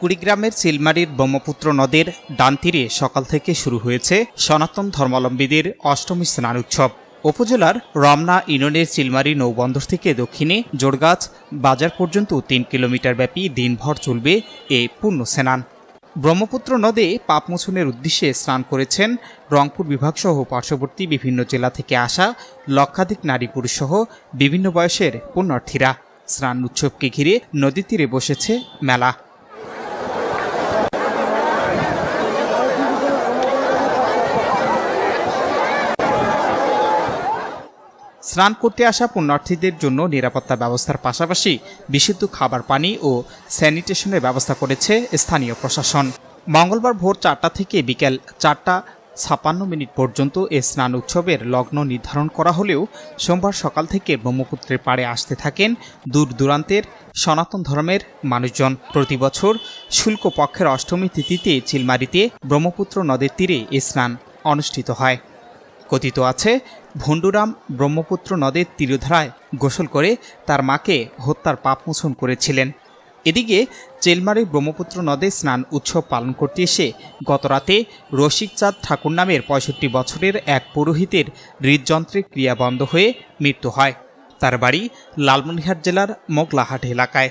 কুড়িগ্রামের চিলমারির ব্রহ্মপুত্র নদের ডান তীরে সকাল থেকে শুরু হয়েছে সনাতন ধর্মাবলম্বীদের অষ্টমী স্নান উৎসব উপজেলার রমনা ইউনিয়নের চিলমারি নৌবন্দর থেকে দক্ষিণে জোরগাছ বাজার পর্যন্ত তিন কিলোমিটার ব্যাপী দিনভর চলবে এ পূর্ণ স্নান। ব্রহ্মপুত্র নদে পাপ মোচনের উদ্দেশ্যে স্নান করেছেন রংপুর বিভাগসহ পার্শ্ববর্তী বিভিন্ন জেলা থেকে আসা লক্ষাধিক নারী পুরুষসহ বিভিন্ন বয়সের পুণ্যার্থীরা। স্নান উৎসবকে ঘিরে নদী তীরে বসেছে মেলা। স্নান করতে আসা পুণ্যার্থীদের জন্য নিরাপত্তা ব্যবস্থার পাশাপাশি বিশুদ্ধ খাবার, পানি ও স্যানিটেশনের ব্যবস্থা করেছে স্থানীয় প্রশাসন। মঙ্গলবার ভোর চারটা থেকে বিকেল চারটা ছাপান্ন মিনিট পর্যন্ত এ স্নান উৎসবের লগ্ন নির্ধারণ করা হলেও সোমবার সকাল থেকে ব্রহ্মপুত্রের পাড়ে আসতে থাকেন দূর দূরান্তের সনাতন ধর্মের মানুষজন। প্রতি বছর শুল্ক পক্ষের অষ্টমী তিথিতে চিলমারিতে ব্রহ্মপুত্র নদের তীরে এ স্নান অনুষ্ঠিত হয়। কথিত আছে ভণ্ডুরাম ব্রহ্মপুত্র নদের তীরধারায় গোসল করে তার মাকে হত্যার পাপ মোচন করেছিলেন। এদিকে চেলমারি ব্রহ্মপুত্র নদে স্নান উৎসব পালন করতে এসে গতরাতে রসিকচাঁদ ঠাকুর নামের পঁয়ষট্টি বছরের এক পুরোহিতের হৃদযন্ত্রের ক্রিয়া বন্ধ হয়ে মৃত্যু হয়। তার বাড়ি লালমনিরহাট জেলার মোগলাহাট এলাকায়।